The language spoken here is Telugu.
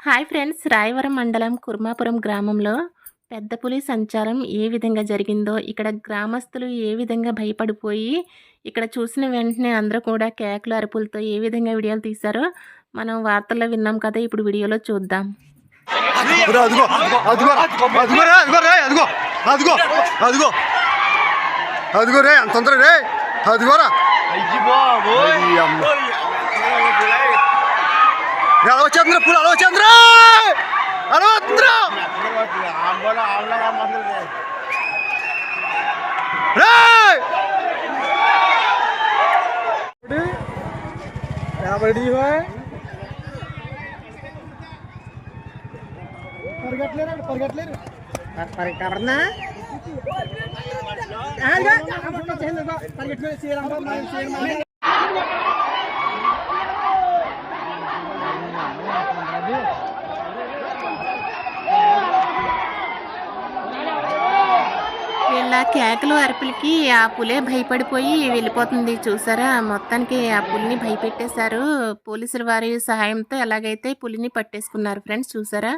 హాయ్ ఫ్రెండ్స్ రాయవరం మండలం కుర్మాపురం గ్రామంలో పెద్ద పులి సంచారం ఏ విధంగా జరిగిందో ఇక్కడ గ్రామస్తులు ఏ విధంగా భయపడిపోయి ఇక్కడ చూసిన వెంటనే అందరూ కూడా కేకలు అరుపులతో ఏ విధంగా వీడియోలు తీశారో మనం వార్తల్లో విన్నాం కదా ఇప్పుడు వీడియోలో చూద్దాం. అదిగో అదిగో అదిగో అదిగో రే అదిగోరా చంద్ర పూలు? చంద్ర बोलो आमला का मंदिर है रेडी है परगट ले रे परगट ले रे पर करना हाँ जा परगट में शेर हम शेर मारे వాళ్ళ కేకలు అరుపులకి ఆ పులే భయపడిపోయి వెళ్ళిపోతుంది. చూసారా? మొత్తానికి ఆ పులిని భయపెట్టేశారు పోలీసుల వారి సహాయంతో ఎలాగైతే పులిని పట్టేసుకున్నారు ఫ్రెండ్స్ చూసారా?